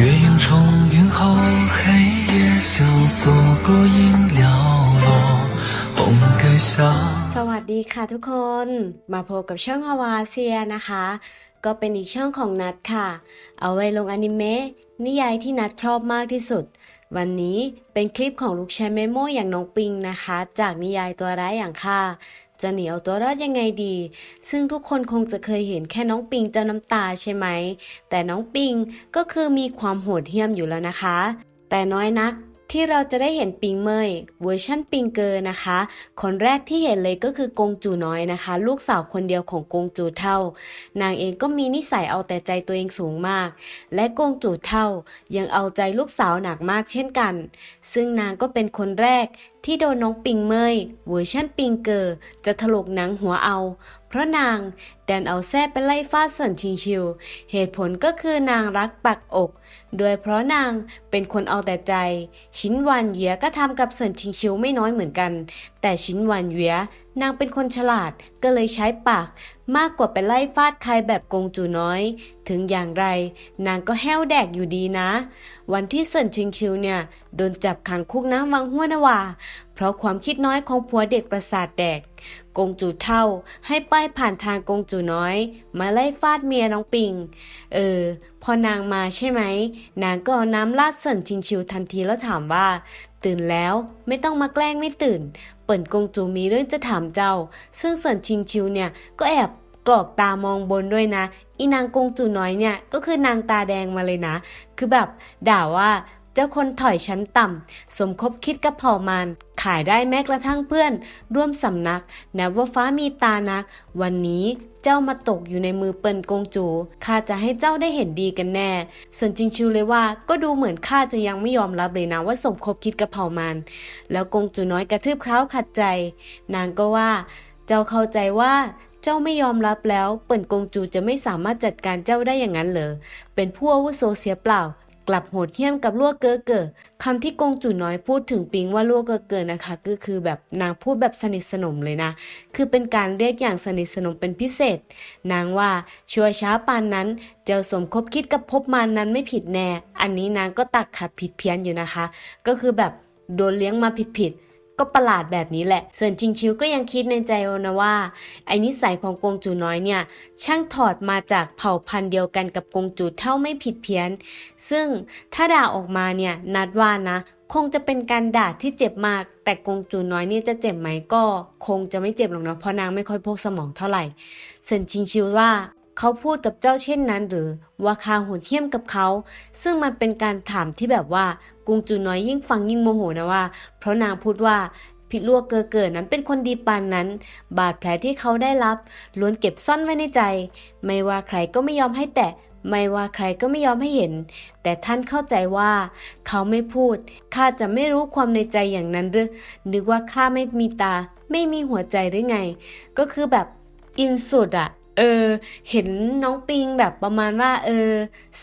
月影重云后，黑夜萧索，孤影寥落，红盖下。 สวัสดีค่ะทุกคน มาพบกับช่องอวาเซียนะคะ ก็เป็นอีกช่องของนัดค่ะ เอาไว้ลงอนิเมะนิยายที่นัดชอบมากที่สุด วันนี้เป็นคลิปของลูกชายเมโมอย่างน้องปิงนะคะ จากนิยายตัวร้ายอย่างข้า จะหนีเอาตัวรอดยังไงดี ซึ่งทุกคนคงจะเคยเห็นแค่น้องปิงเจ้าน้ำตาใช่ไหม แต่น้องปิงก็คือมีความโหดเหี้ยมอยู่แล้วนะคะ แต่น้อยนัก ที่เราจะได้เห็นปิงเมยเวอร์ชั่นปิงเกอร์นะคะ คนแรกที่เห็นเลยก็คือกงจูน้อยนะคะ ลูกสาวคนเดียวของกงจูเท่า นางเองก็มีนิสัยเอาแต่ใจตัวเองสูงมาก และกงจูเท่ายังเอาใจลูกสาวหนักมากเช่นกัน ซึ่งนางก็เป็นคนแรกที่โดนน้องปิงเมยเวอร์ชั่นปิงเกอร์จะถลกหนังหัวเอา เพราะนางแดนเอาแส้ไปไล่ฟาดเสินชิงชิว เหตุผลก็คือนางรักปักอก โดยเพราะนางเป็นคนเอาแต่ใจ ชชินวันเหยียก็ทำกับเสินชิงชิวไม่น้อยเหมือนกัน แต่ชินวันเหยียนางเป็นคนฉลาดก็เลยใช้ปาก มากกว่าไปไล่ฟาดใครแบบกงจูน้อย ถึงอย่างไร นางก็แห้วแดกอยู่ดีนะ วันที่เสินชิงชิวเนี่ย โดนจับขังคุกน้ำวังหัวนาวาเพราะความคิดน้อยของผัวเด็กประสาทแดก กงจูเท่า ให้ป้ายผ่านทางกงจูน้อย มาไล่ฟาดเมียน้องปิง เออ พอนางมาใช่ไหม นางก็เอาน้ำราดเสินชิงชิวทันทีแล้วถามว่า ตื่นแล้วไม่ต้องมาแกล้งไม่ตื่น เปิ่นกงจูมีเรื่องจะถามเจ้า ซึ่งเสินชิงชิวเนี่ยก็แอบ กรอกตามองบนด้วยนะ อีนางกงจูน้อยเนี่ยก็คือนางตาแดงมาเลยนะ คือแบบด่าว่าเจ้าคนถอยชั้นต่ำ สมคบคิดกับเผ่ามารขายได้แม้กระทั่งเพื่อน ร่วมสำนักนับว่าฟ้ามีตานัก วันนี้เจ้ามาตกอยู่ในมือเปิ่นกงจูข้าจะให้เจ้าได้เห็นดีกันแน่ ส่วนจริงชิวเลยว่าก็ดูเหมือนข้าจะยังไม่ยอมรับเลยนะว่าสมคบคิดกับเผ่ามารแล้วกงจูน้อยกระทืบเท้าขัดใจ นางก็ว่า เจ้าเข้าใจว่า เจ้าไม่ยอมรับแล้ว เปิ่นกงจูจะไม่สามารถจัดการเจ้าได้อย่างนั้นเหรอ เป็นผู้อาวุโสเสียเปล่า กลับโหดเหี้ยมกับลวกเกอเกอคำที่กงจูน้อยพูดถึงปิงว่าลวกเกอเกอนะคะ ก็คือแบบนางพูดแบบสนิทสนมเลยนะ คือเป็นการเรียกอย่างสนิทสนมเป็นพิเศษ นางว่าชัวช้าปานนั้น เจ้าสมคบคิดกับภพมารนั้นไม่ผิดแน่ อันนี้นางก็ตักขัดผิดเพี้ยนอยู่นะคะ ก็คือแบบโดนเลี้ยงมาผิดผิด ก็ประหลาดแบบนี้แหละส่วนชิงชิวก็ยังคิดในใจนะว่า ไอ้นิสัยของกงจูน้อยเนี่ย ช่างถอดมาจากเผ่าพันธุ์เดียวกันกับกงจูเท่าไม่ผิดเพี้ยน ซึ่งถ้าด่าออกมาเนี่ยนัดว่านะคงจะเป็นการด่าที่เจ็บมาก แต่กงจูน้อยเนี่ยจะเจ็บไหมก็ คงจะไม่เจ็บหรอกนะเพราะนางไม่ค่อยพกสมองเท่าไหร่เซินชิงชิวว่า เขาพูดกับเจ้าเช่นนั้นหรือว่าคาโหดเหี้ยมกับเขา ซึ่งมันเป็นการถามที่แบบว่ากุงจูน้อยยิ่งฟังยิ่งโมโหนะว่า เพราะนางพูดว่าพิดลวกเกอเกิดนั้นเป็นคนดีปานนั้น บาดแผลที่เขาได้รับล้วนเก็บซ่อนไว้ในใจ ไม่ว่าใครก็ไม่ยอมให้แตะไม่ว่าใครก็ไม่ยอมให้เห็น แต่ท่านเข้าใจว่า เขาไม่พูด ข้าจะไม่รู้ความในใจอย่างนั้นหรือ นึกว่าข้าไม่มีตา ไม่มีหัวใจหรือไง ก็คือแบบอินสุดอะ เออ เห็นน้องปิงแบบประมาณว่า เออ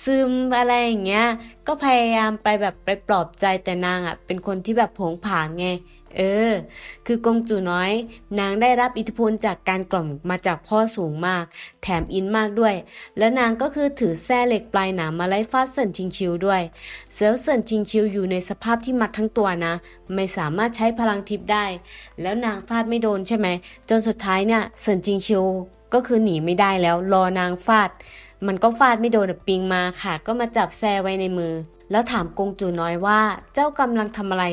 ซึมอะไรอย่างเงี้ย ก็พยายามไปแบบไปปลอบใจแต่นางอะเป็นคนที่แบบโผงผางไง เออ คือกงจูน้อย นางได้รับอิทธิพลจากการกล่อมมาจากพ่อสูงมาก แถมอินมากด้วย แล้วนางก็คือถือแส้เหล็กปลายหนามมาไล่ฟาดเซินชิงชิวด้วยเซลเซินชิงชิวอยู่ในสภาพที่มัดทั้งตัวนะ ไม่สามารถใช้พลังทิพย์ได้ แล้วนางฟาดไม่โดนใช่ไหม จนสุดท้ายเนี่ยเซินชิงชิว ก็คือหนีไม่ได้แล้วรอนางฟาด มันก็ฟาดไม่โดนปิงมาค่ะ ก็มาจับแซไว้ในมือ แล้วถามกงจูน้อยว่าเจ้ากำลังทำอะไร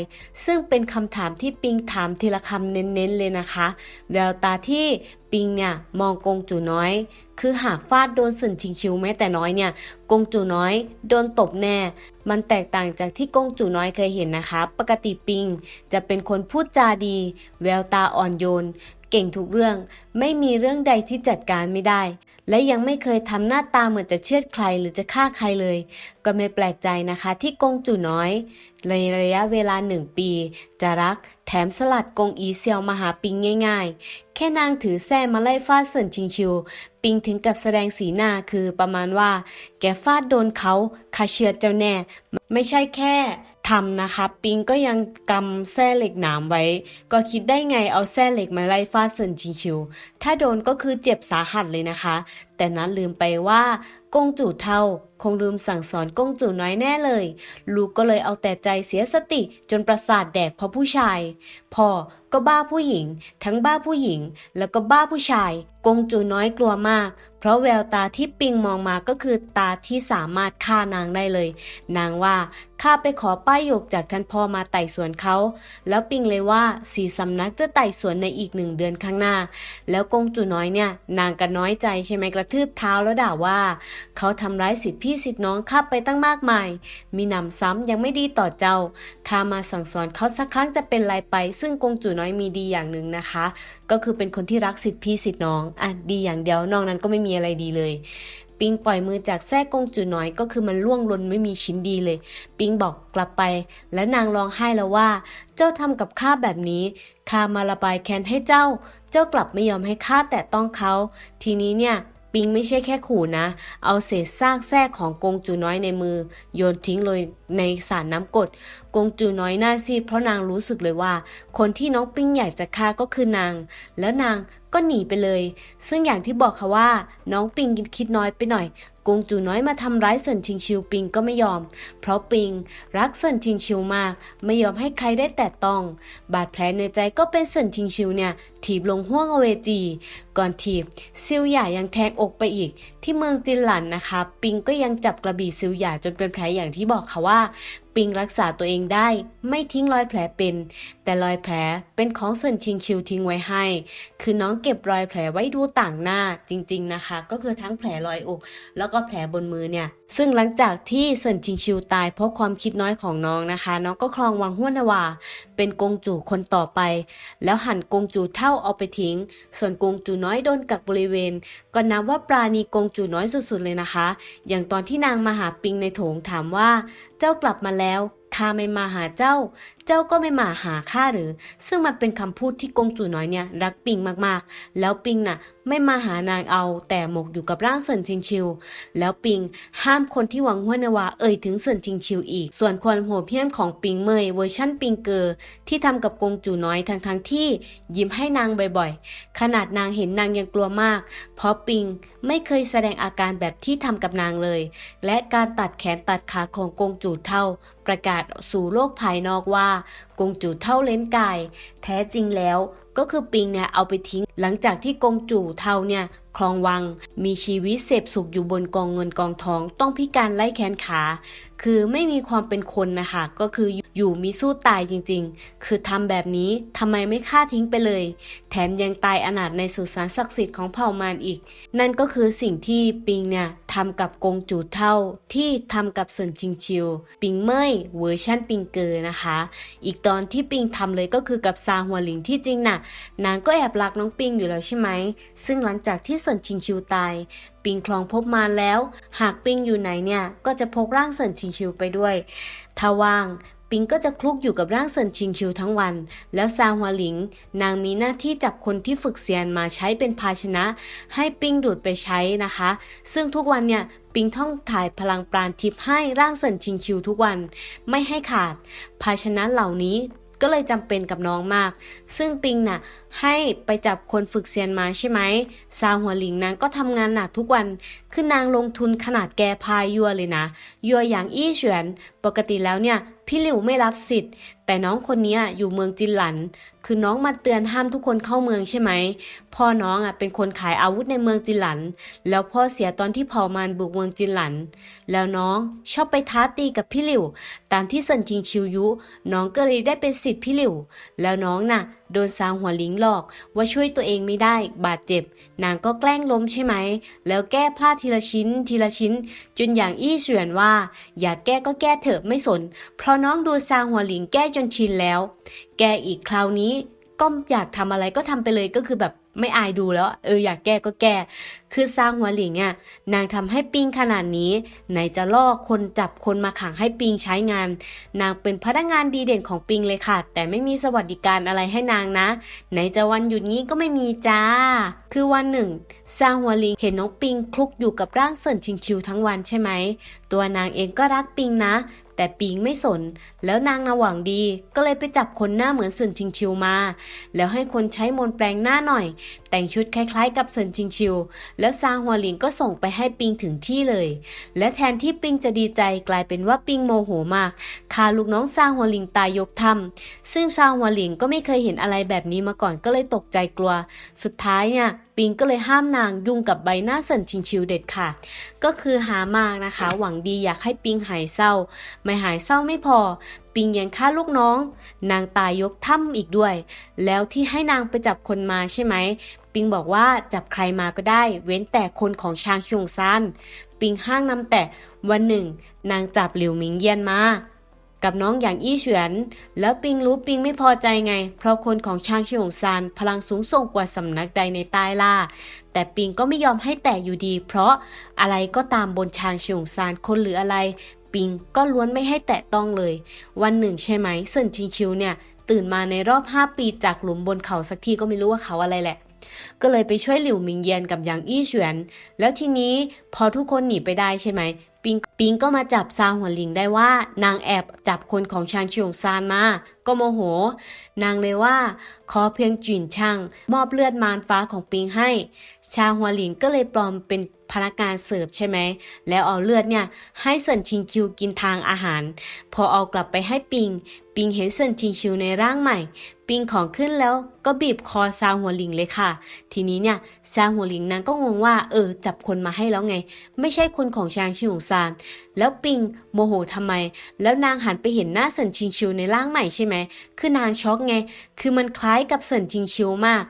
ซึ่งเป็นคำถามที่ปิงถามทีละคำเน้นๆเลยนะคะ แววตาที่ปิงเนี่ยมองกงจูน้อย คือหากฟาดโดนสึนชิงชิวแม้แต่น้อยเนี่ย กงจูน้อยโดนตบแน่ มันแตกต่างจากที่กงจูน้อยเคยเห็นนะคะ ปกติปิงจะเป็นคนพูดจาดี แววตาอ่อนโยน เก่งทุกเรื่อง ไม่มีเรื่องใดที่จัดการไม่ได้ และยังไม่เคยทำหน้าตาเหมือนจะเชือดใครหรือจะฆ่าใครเลย ก็ไม่แปลกใจนะคะที่กงจู่น้อย ในระยะเวลาหนึ่งปี จะรักแถมสลัดกงอีเซียวมาหาปิงง่าย ๆ แค่นางถือแส้มาไล่ฟาดเสินชิงชิว ปิงถึงกับแสดงสีหน้าคือประมาณว่า แกฟาดโดนเขาคาเชือดเจ้าแน่ ไม่ใช่แค่ ทำนะคะ ปิงก็ยังกำแส้เหล็กหนามไว้ ก็คิดได้ไงเอาแส้เหล็กมาไล่ฟาดเซินชิงชิว ถ้าโดนก็คือเจ็บสาหัสเลยนะคะ แต่นั้นลืมไปว่ากงจู่เทาคงลืมสั่งสอนกงจู่น้อยแน่เลย ลูกก็เลยเอาแต่ใจเสียสติจนประสาทแดกเพราะผู้ชาย พ่อก็บ้าผู้หญิง ทั้งบ้าผู้หญิง แล้วก็บ้าผู้ชาย กงจู่น้อยกลัวมาก เพราะแววตาที่ปิงมองมาก็คือตาที่สามารถฆ่านางได้เลย นางว่าข้าไปขอป้ายหยกจากท่านพ่อมาไต่สวนเขา แล้วปิงเลยว่าสีสำนักจะไต่สวนในอีกหนึ่งเดือนข้างหน้า แล้วกงจู่น้อยเนี่ย นางก็น้อยใจใช่ไหมกระทืบเท้าแล้วด่าว่าเขาทำร้ายสิทธิพี่สิทธิน้องข้าไปตั้งมากมาย มีหนำซ้ำยังไม่ดีต่อเจ้าข้ามาสั่งสอนเขาสักครั้งจะเป็นไรไป ซึ่งกงจู่น้อยมีดีอย่างหนึ่งนะคะ ก็คือเป็นคนที่รักสิทธิพี่สิทธิน้องอะดีอย่างเดียวนอกนั้นก็ไม่มีอะไรดีเลยปิงปล่อยมือจากแท้กงจู่น้อยก็คือมันล่วงลนไม่มีชิ้นดีเลย ปิงบอกกลับไป และนางร้องไห้แล้วว่า เจ้าทำกับข้าแบบนี้ข้ามาระบายแค้นให้เจ้า เจ้ากลับไม่ยอมให้ข้าแตะต้องเขา ทีนี้เนี่ย ปิงไม่ใช่แค่ขู่นะ เอาเศษซากแทรกของกงจูน้อยในมือ โยนทิ้งเลยในสารน้ำกรดกงจูน้อยหน้าซีดเพราะนางรู้สึกเลยว่า คนที่น้องปิงอยากจะฆ่าก็คือนาง แล้วนางก็หนีไปเลย ซึ่งอย่างที่บอกค่ะว่า น้องปิงคิดน้อยไปหน่อย กงจูน้อยมาทำร้ายเซินชิงชิวปิงก็ไม่ยอม เพราะปิงรักเซินชิงชิวมาก ไม่ยอมให้ใครได้แตะต้อง บาดแผลในใจก็เป็นเซินชิงชิวเนี่ย ถีบลงห้วงอเวจี ก่อนถีบซิวหย่ายังแทงอกไปอีก ที่เมืองจินหลันนะคะ ปิงก็ยังจับกระบี่ซิวหย่าจนเป็นแผลอย่างที่บอกค่ะว่า ปิงรักษาตัวเองได้ ไม่ทิ้งรอยแผลเป็น แต่รอยแผลเป็นของเซินชิงชิวทิ้งไว้ให้ คือน้องเก็บรอยแผลไว้ดูต่างหน้าจริง ๆนะคะ ก็คือทั้งแผลรอยอก แล้วก็แผลบนมือเนี่ยซึ่งหลังจากที่เซินชิงชิวตายเพราะความคิดน้อยของน้องนะคะ น้องก็ครองวังห้วนนาวา เป็นกงจูคนต่อไป แล้วหั่นกงจูเท่าเอาไปทิ้ง ส่วนกงจูน้อยโดนกักบริเวณ ก็นับว่าปราณีกงจูน้อยสุดๆเลยนะคะ อย่างตอนที่นางมาหาปิงในโถงถามว่า เจ้ากลับมาแล้ว ข้าไม่มาหาเจ้า เจ้าก็ไม่มาหาข้าหรือ ซึ่งมันเป็นคำพูดที่กงจูน้อยเนี่ยรักปิงมากๆ แล้วปิงน่ะไม่มาหานางเอา แต่หมกอยู่กับร่างเซินชิงชิว แล้วปิงห้ามคนที่หวังหัวนวาเอ่ยถึงเซินชิงชิวอีก ส่วนความโหดเพี้ยนของปิงเมยเวอร์ชั่นปิงเกอร์ที่ทำกับกงจูน้อยทั้งๆที่ยิ้มให้นางบ่อยๆ ขนาดนางเห็นนางยังกลัวมาก เพราะปิงไม่เคยแสดงอาการแบบที่ทำกับนางเลย และการตัดแขนตัดขาของกงจูเท่าประกาศสู่โลกภายนอกว่ากงจู่เท่าเล้นกายแท้จริงแล้วก็คือปิงเนี่ยเอาไปทิ้ง หลังจากที่กงจู่เท่าเนี่ย ครองวัง มีชีวิตเสพสุขอยู่บนกองเงินกองทอง ต้องพิการไล่แขนขา คือไม่มีความเป็นคนนะคะ ก็คืออยู่มีสู้ตายจริงๆ คือทำแบบนี้ทำไมไม่ฆ่าทิ้งไปเลย แถมยังตายอนาถในสุสานศักดิ์สิทธิ์ของเผ่ามารอีก นั่นก็คือสิ่งที่ปิงเนี่ยทำกับกงจูเท่าที่ทำกับเซินชิงชิว ปิงเมยเวอร์ชั่นปิงเกอร์นะคะ อีกตอนที่ปิงทำเลยก็คือกับซาหัวหลิงที่จริงน่ะนางก็แอบรักน้องปิงอยู่แล้วใช่ไหมซึ่งหลังจากที่เซินชิงชิวตาย ปิงคลองพบมาแล้ว หากปิงอยู่ไหนเนี่ยก็จะพกร่างเซินชิงชิวไปด้วย ถ้าว่าง ปิงก็จะคลุกอยู่กับร่างเซินชิงชิวทั้งวัน แล้วซางหัวหลิง นางมีหน้าที่จับคนที่ฝึกเซียนมาใช้เป็นภาชนะ ให้ปิงดูดไปใช้นะคะ ซึ่งทุกวันเนี่ยปิงท่องถ่ายพลังปราณทิพย์ให้ร่างเซินชิงชิวทุกวัน ไม่ให้ขาด ภาชนะเหล่านี้ ก็เลยจำเป็นกับน้องมาก ซึ่งปิงน่ะให้ไปจับคนฝึกเซียนมาใช่ไหมซาหัวหลิงนางก็ทำงานหนักทุกวัน คือนางลงทุนขนาดแกพายยัวเลยนะ ยัวอย่างอี้เฉวน ปกติแล้วเนี่ย พี่หลิวไม่รับสิทธิ์ แต่น้องคนนี้อยู่เมืองจินหลัน คือน้องมาเตือนห้ามทุกคนเข้าเมืองใช่ไหม พ่อน้องอะเป็นคนขายอาวุธในเมืองจินหลัน แล้วพ่อเสียตอนที่เผ่ามานบุกเมืองจินหลัน แล้วน้องชอบไปท้าตีกับพี่หลิว ตามที่สันชิงชิวยุ น้องก็เลยได้เป็นสิทธิ์พี่หลิว แล้วน้องน่ะ โดนซาวหัวหลิงหลอก ว่าช่วยตัวเองไม่ได้ บาดเจ็บ นางก็แกล้งล้มใช่ไหม แล้วแก้ผ้าทีละชิ้น ทีละชิ้น จนอย่างอี้เฉวียนว่า อยากแก้ก็แก้เถอะไม่สน เพราะน้องดูซาวหัวหลิงแก้จนชินแล้ว แกอีกคราวนี้ ก็อยากทำอะไรก็ทำไปเลยก็คือแบบไม่อายดูแล้ว เอออยากแก้ก็แก้ คือสร้างหัวหลิงอะนางทำให้ปิงขนาดนี้ ไหนจะล่อคนจับคนมาขังให้ปิงใช้งาน นางเป็นพนักงานดีเด่นของปิงเลยค่ะ แต่ไม่มีสวัสดิการอะไรให้นางนะ ไหนจะวันหยุดนี้ก็ไม่มีจ้า คือวันหนึ่งซางหัวหลิงเห็นน้องปิงคลุกอยู่กับร่างเซินชิงชิวทั้งวันใช่ไหมตัวนางเองก็รักปิงนะ แต่ปิงไม่สน แล้วนางนาหวังดีก็เลยไปจับคนหน้าเหมือนเซินชิงชิวมา แล้วให้คนใช้มนแปลงหน้าหน่อย แต่งชุดคล้ายๆ กับเซินชิงชิว แล้วซางหัวหลิงก็ส่งไปให้ปิงถึงที่เลย และแทนที่ปิงจะดีใจกลายเป็นว่าปิงโมโหมากคาลูกน้องซางหัวหลิงตายยกถ้ำซึ่งซางหัวหลิงก็ไม่เคยเห็นอะไรแบบนี้มาก่อนก็เลยตกใจกลัว สุดท้ายเนี่ย ปิงก็เลยห้ามนางยุ่งกับใบหน้าเซินชิงชิวเด็ดขาดก็คือหามากนะคะ หวังดีอยากให้ปิงหายเศร้า ไม่หายเศร้าไม่พอ ปิงยังฆ่าลูกน้อง นางตายยกถ้ำอีกด้วย แล้วที่ให้นางไปจับคนมาใช่ไหม ปิงบอกว่าจับใครมาก็ได้ เว้นแต่คนของชางชงซานปิงห้างนำแต่วันหนึ่ง นางจับหลิวหมิงเยียนมา กับน้องอย่างอี้เฉียนแล้วปิงรู้ปิงไม่พอใจไง เพราะคนของชางชิงซานพลังสูงส่งกว่าสำนักใดในใต้ล่า แต่ปิงก็ไม่ยอมให้แตะอยู่ดี เพราะอะไรก็ตามบนชางชิงซานคนหรืออะไร ปิงก็ล้วนไม่ให้แตะต้องเลย วันหนึ่งใช่ไหมเซินชิงชิวเนี่ย ตื่นมาในรอบ 5 ปีจากหลุมบนเขาสักทีก็ไม่รู้ว่าเขาอะไรแหละก็เลยไปช่วยหลิวมิงเยียนกับหยางอี้เฉียน แล้วทีนี้พอทุกคนหนีไปได้ใช่ไหมปิงปิงก็มาจับซาหัวหลิงได้ว่านางแอบจับคนของชางชิงซานมา ก็โมโห นางเลยว่า ขอเพียงจุนช่าง มอบเลือดมารฟ้าของปิงให้ ชาหัวหลินก็เลยปลอมเป็นพนักงานเสิร์ฟใช่ไหม แล้วเอาเลือดเนี่ยให้เซินชิงคิวกินทางอาหาร พอเอากลับไปให้ปิง ปิงเห็นเซินชิงชิวในร่างใหม่ ปิงของขึ้นแล้วก็บีบคอซาหัวหลิงเลยค่ะ ทีนี้เนี่ยซาหัวหลิงนางก็งงว่าเออจับคนมาให้แล้วไง ไม่ใช่คนของชางชิงซาน แล้วปิงโมโหทำไม แล้วนางหันไปเห็นหน้าเซินชิงชิวในร่างใหม่ใช่ไหม คือนางช็อกไง คือมันคล้ายกับเซินชิงชิวมาก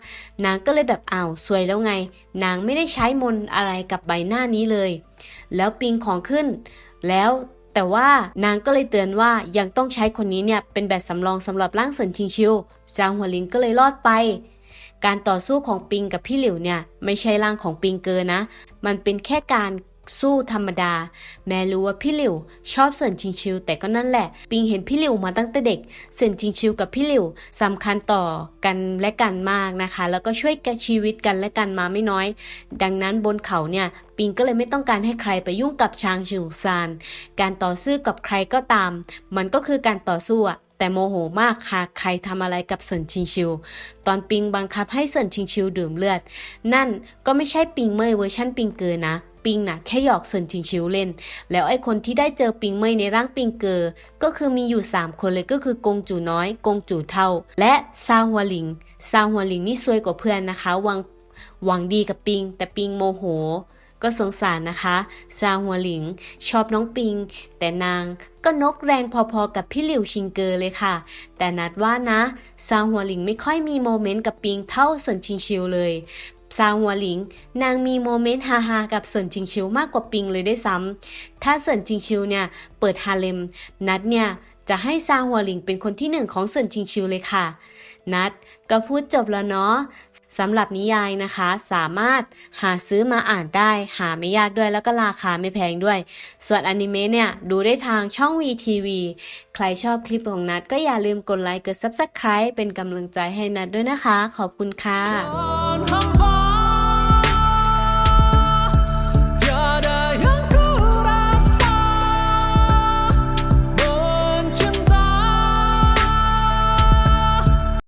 นางก็เลยแบบอ้าวสวยแล้วไง นางไม่ได้ใช้มนอะไรกับใบหน้านี้เลย แล้วปิงของขึ้น แล้วแต่ว่านางก็เลยเตือนว่ายังต้องใช้คนนี้เนี่ยเป็นแบบสำรองสำหรับร่างเซินชิงชิวจางหัวลิงก็เลยรอดไป การต่อสู้ของปิงกับพี่หลิวเนี่ยไม่ใช่ร่างของปิงเกอนะ มันเป็นแค่การ สู้ธรรมดา แม้รู้ว่าพี่หลิว ชอบเซินชิงชิว แต่ก็นั่นแหละ ปิงเห็นพี่หลิวมาตั้งแต่เด็กเซินชิงชิวกับพี่หลิวสำคัญต่อกันและกันมากนะคะ แล้วก็ช่วยกันชีวิตกันและกันมาไม่น้อย ดังนั้นบนเขาเนี่ยปิงก็เลยไม่ต้องการให้ใครไปยุ่งกับชางชิวซาน การต่อสู้กับใครก็ตาม มันก็คือการต่อสู้อะแต่โมโหมากหากใครทำอะไรกับเซินชิงชิว ตอนปิงบังคับให้เซินชิงชิวดื่มเลือด นั่นก็ไม่ใช่ปิงเมยเวอร์ชั่นปิงเกอนะ ปิงน่ะแค่หยอกเซินชิงชิวเล่น แล้วไอ้คนที่ได้เจอปิงเมยในร่างปิงเกอก็คือมีอยู่ 3 คนเลยก็คือกงจูน้อย กงจูเท่า และซาหัวหลิงซาหัวหลิงนี่ซวยกว่าเพื่อนนะคะหวังหวังดีกับปิง แต่ปิงโมโห ก็สงสารนะคะซาหัวหลิง ชอบน้องปิง แต่นางก็นกแรงพอๆกับพี่หลิวชิงเกอเลยค่ะ แต่นัดว่านะซาหัวหลิงไม่ค่อยมีโมเมนต์กับปิงเท่าเซินชิงชิวเลย ซาหัวหลิง นางมีโมเมนต์ฮาๆกับเซินชิงชิวมากกว่าปิงเลยได้วยซ้ำ ถ้าเซินชิงชิวเนี่ยเปิดฮาเลม นัดเนี่ยจะให้ซาหัวหลิงเป็นคนที่หนึ่งของเซินชิงชิวเลยค่ะ นัดก็พูดจบแล้วเนาะสำหรับนิยายนะคะ สามารถหาซื้อมาอ่านได้ หาไม่ยากด้วยแล้วก็ราคาไม่แพงด้วย ส่วนอนิเมะเนี่ย ดูได้ทางช่อง VTV ใครชอบคลิปของนัดก็อย่าลืมกดไลค์กด Subscribe เป็นกำลังใจให้นัดด้วยนะคะ ขอบคุณค่ะ